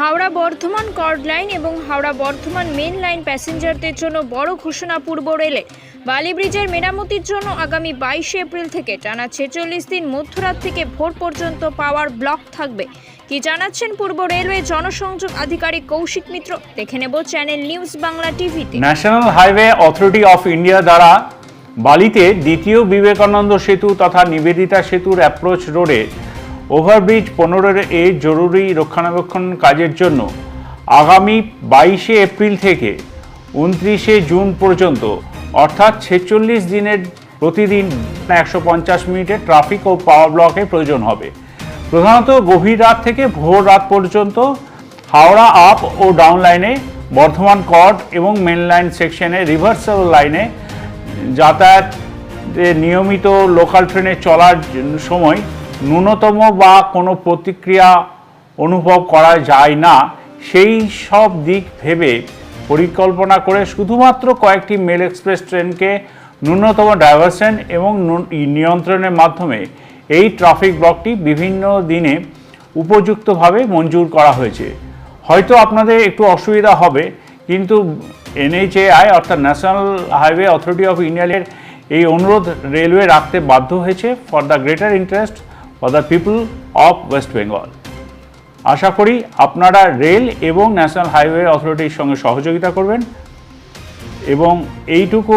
Howrah Bardhaman chord line এবং Howrah Bardhaman main line প্যাসেঞ্জারদের জন্য বড় ঘোষণা পূর্ব রেলে। বালি ব্রিজের মেরামতির জন্য আগামী বাইশে এপ্রিল থেকে টানা ছেচল্লিশ দিন মধ্যরাত থেকে ভোর পর্যন্ত পাওয়ার ব্লক থাকবে। কি জানাচ্ছেন পূর্ব রেলওয়ে জনসংযোগ আধিকারিক কৌশিক মিত্র? দেখে নেব চ্যানেল নিউজ বাংলা টিভিতে। National highway authority of India দ্বারা বালিতে দ্বিতীয় বিবেকানন্দ সেতু তথা নিবেদিতা সেতুর অ্যাপ্রোচ রোডে ওভারব্রিজ পনেরোর এ জরুরি রক্ষণাবেক্ষণ কাজের জন্য আগামী বাইশে এপ্রিল থেকে উনত্রিশে জুন পর্যন্ত, অর্থাৎ ছেচল্লিশ দিনের প্রতিদিন একশো পঞ্চাশ মিনিটে ট্রাফিক ও পাওয়ার ব্লকের প্রয়োজন হবে। প্রধানত গভীর রাত থেকে ভোর রাত পর্যন্ত হাওড়া আপ ও ডাউন লাইনে, বর্ধমান কট এবং মেন লাইন সেকশনে রিভার্সাল লাইনে যাতায়াতে নিয়মিত লোকাল ট্রেনে চলার সময় ন্যূনতম বা কোনো প্রতিক্রিয়া অনুভব করা যায় না। সেই সব দিক ভেবে পরিকল্পনা করে শুধুমাত্র কয়েকটি মেল এক্সপ্রেস ট্রেনকে ন্যূনতম ডাইভারশন এবং নিয়ন্ত্রণের মাধ্যমে এই ট্রাফিক ব্লকটি বিভিন্ন দিনে উপযুক্তভাবে মঞ্জুর করা হয়েছে। হয়তো আপনাদের একটু অসুবিধা হবে, কিন্তু এনএইচএআই অর্থাৎ ন্যাশনাল হাইওয়ে অথরিটি অফ ইন্ডিয়ার এই অনুরোধ রেলওয়ে রাখতে বাধ্য হয়েছে। For the greater interest for the people of West Bengal আশা করি আপনারা রেল এবং ন্যাশনাল হাইওয়ে অথরিটির সঙ্গে সহযোগিতা করবেন এবং এইটুকু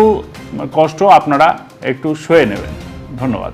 কষ্ট আপনারা একটু সয়ে নেবেন। ধন্যবাদ।